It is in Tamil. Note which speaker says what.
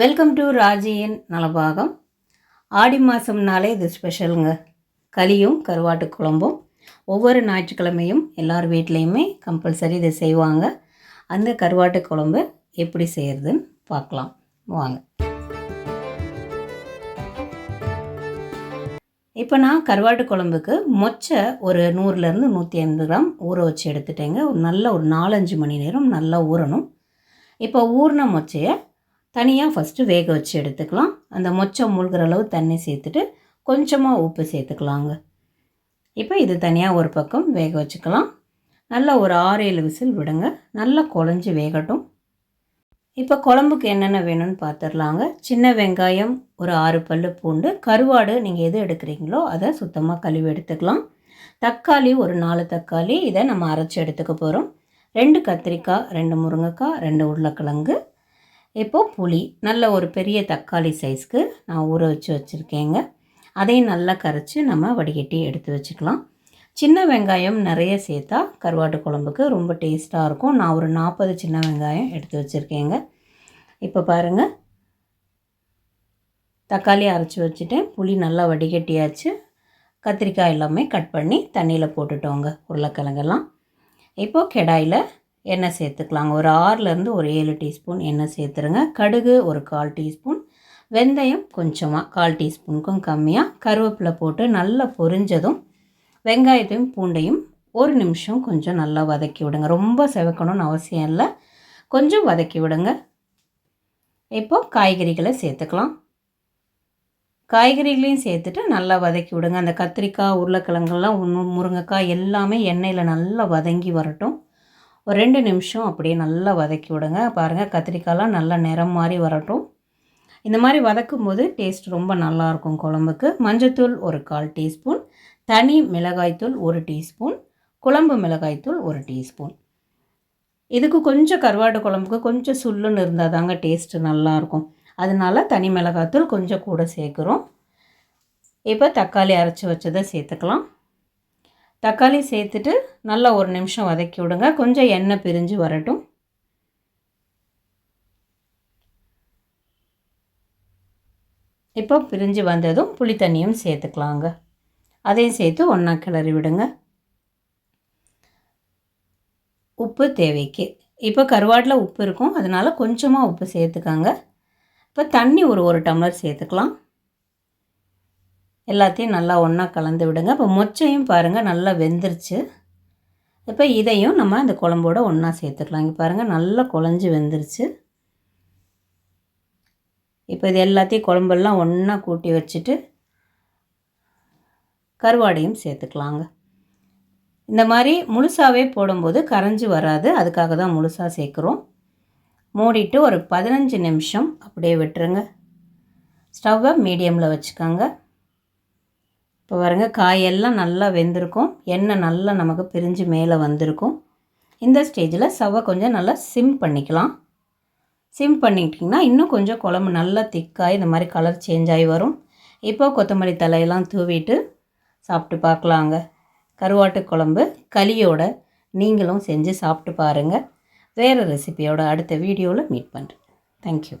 Speaker 1: Welcome to ராஜியின் Nalabagam. ஆடி மாதம்னாலே இது ஸ்பெஷலுங்க களியும் கருவாட்டு குழம்பும் ஒவ்வொரு ஞாயிற்றுக்கிழமையும் எல்லார் வீட்லேயுமே கம்பல்சரி இதை செய்வாங்க. அந்த கருவாட்டு குழம்பு எப்படி செய்கிறதுன்னு பார்க்கலாம். வாங்க. இப்போ நான் கருவாட்டு குழம்புக்கு மொச்சை ஒரு நூறுலேருந்து நூற்றி ஐம்பது கிராம் ஊற வச்சு எடுத்துட்டேங்க. ஒரு நல்ல ஒரு நாலஞ்சு மணி நேரம் நல்லா ஊறணும். இப்போ ஊறின மொச்சையை தனியாக ஃபஸ்ட்டு வேக வச்சு எடுத்துக்கலாம். அந்த மொச்சம் மூழ்கிற அளவு தண்ணி சேர்த்துட்டு கொஞ்சமாக உப்பு சேர்த்துக்கலாங்க. இப்போ இது தனியாக ஒரு பக்கம் வேக வச்சுக்கலாம். நல்லா ஒரு ஆறு ஏழு விசில் விடுங்க. நல்லா குழஞ்சி வேகட்டும். இப்போ குழம்புக்கு என்னென்ன வேணும்னு பார்த்துடலாங்க சின்ன வெங்காயம் ஒரு ஆறு பல் பூண்டு கருவாடு நீங்கள் எது எடுக்கிறீங்களோ அதை சுத்தமாக கழுவி எடுத்துக்கலாம். தக்காளி ஒரு நாலு தக்காளி இதை நம்ம அரைச்சி எடுத்துக்க போகிறோம் ரெண்டு கத்திரிக்காய் ரெண்டு முருங்கைக்காய் ரெண்டு உருளைக்கிழங்கு இப்போது புளி நல்ல ஒரு பெரிய தக்காளி சைஸ்க்கு நான் ஊற வச்சு வச்சுருக்கேங்க. அதையும் நல்லா கரைச்சி நம்ம வடிகட்டி எடுத்து வச்சுக்கலாம். சின்ன வெங்காயம் நிறைய சேர்த்தா கருவாட்டு குழம்புக்கு ரொம்ப டேஸ்ட்டாக இருக்கும். நான் ஒரு நாற்பது சின்ன வெங்காயம் எடுத்து வச்சுருக்கேங்க. இப்போ பாருங்கள் தக்காளி அரைச்சி வச்சுட்டேன். புளி நல்லா வடிகட்டியாச்சு. கத்திரிக்காய் எல்லாமே கட் பண்ணி தண்ணியில் போட்டுட்டோங்க. உருளைக்கிழங்கெல்லாம். இப்போது கெடாயில் எண்ணெய் சேர்த்துக்கலாங்க. ஒரு ஆறுலேருந்து ஒரு ஏழு டீஸ்பூன் எண்ணெய் சேர்த்துருங்க. கடுகு ஒரு கால் டீஸ்பூன். வெந்தயம் கொஞ்சமாக கால் டீஸ்பூனுக்கும் கம்மியாக கருவேப்பிலை போட்டு நல்லா பொரிஞ்சதும் வெங்காயத்தையும் பூண்டையும் ஒரு நிமிஷம் கொஞ்சம் நல்லா வதக்கி விடுங்க. ரொம்ப செவக்கணும்னு அவசியம் இல்லை. கொஞ்சம் வதக்கி விடுங்க. இப்போ காய்கறிகளை சேர்த்துக்கலாம். காய்கறிகளையும் சேர்த்துட்டு நல்லா வதக்கி விடுங்க. அந்த கத்திரிக்காய் உருளைக்கிழங்குலாம் முருங்கைக்காய் எல்லாமே எண்ணெயில் நல்லா வதங்கி வரட்டும். ஒரு ரெண்டு நிமிஷம் அப்படியே நல்லா வதக்கி விடுங்க. பாருங்கள் கத்திரிக்காய்லாம் நல்லா நிறம் மாதிரி வரட்டும். இந்த மாதிரி வதக்கும் போது டேஸ்ட் ரொம்ப நல்லாயிருக்கும் குழம்புக்கு. மஞ்சத்தூள் ஒரு கால் டீஸ்பூன். தனி மிளகாய்த்தூள் ஒரு டீஸ்பூன். குழம்பு மிளகாய்த்தூள் ஒரு டீஸ்பூன். இதுக்கு கொஞ்சம் கருவாடு குழம்புக்கு கொஞ்சம் சுல்லுன்னு இருந்தால் தாங்க டேஸ்ட்டு நல்லாயிருக்கும் அதனால தனி மிளகாய்த்தூள் கொஞ்சம் கூட சேர்க்குறோம். இப்போ தக்காளி அரைச்சி வச்சதை சேர்த்துக்கலாம். தக்காளி சேர்த்துட்டு நல்லா ஒரு நிமிஷம் வதக்கி விடுங்க. கொஞ்சம் எண்ணெய் பிரிஞ்சு வரட்டும். இப்போ பிரிஞ்சு வந்ததும் புளி தண்ணியும் சேர்த்துக்கலாங்க. அதையும் சேர்த்து ஒன்றா கிளறி விடுங்க. உப்பு தேவைக்கு. இப்போ கருவாட்டில் உப்பு இருக்கும். அதனால் கொஞ்சமாக உப்பு சேர்த்துக்காங்க. இப்போ தண்ணி ஒரு ஒரு டம்ளர் சேர்த்துக்கலாம். எல்லாத்தையும் நல்லா ஒன்றா கலந்து விடுங்க. இப்போ மொச்சையும் பாருங்கள் நல்லா வெந்துருச்சு. இப்போ இதையும் நம்ம அந்த குழம்போட ஒன்றா சேர்த்துக்கலாம். இங்கே பாருங்கள் நல்லா குழஞ்சி வெந்துருச்சு. இப்போ இது எல்லாத்தையும் குழம்பெல்லாம் ஒன்றா கூட்டி வச்சுட்டு கருவாடையும் சேர்த்துக்கலாங்க. இந்த மாதிரி முழுசாகவே போடும்போது கரைஞ்சி வராது. அதுக்காக தான் முழுசாக சேர்க்குறோம். மூடிட்டு ஒரு பதினஞ்சு நிமிஷம் அப்படியே விட்டுருங்க. ஸ்டவ்வை மீடியமில் வச்சுக்கோங்க. இப்போ பாருங்க காயெல்லாம் நல்லா வெந்திருக்கும். எண்ணெய் நல்லா நமக்கு பிரிஞ்சு மேலே வந்திருக்கும். இந்த ஸ்டேஜில் சவை கொஞ்சம் நல்லா சிம் பண்ணிக்கலாம். சிம் பண்ணிக்கிட்டிங்கன்னா இன்னும் கொஞ்சம் குழம்பு நல்லா திக்காக இந்த மாதிரி கலர் சேஞ்ச் ஆகி வரும். இப்போ கொத்தமல்லி தலையெல்லாம் தூவிட்டு சாப்பிட்டு பார்க்கலாங்க. கருவாட்டு குழம்பு களியோட நீங்களும் செஞ்சு சாப்பிட்டு பாருங்கள் வேறு ரெசிபியோட அடுத்த வீடியோவில் மீட் பண்ணுறேன் தேங்க்யூ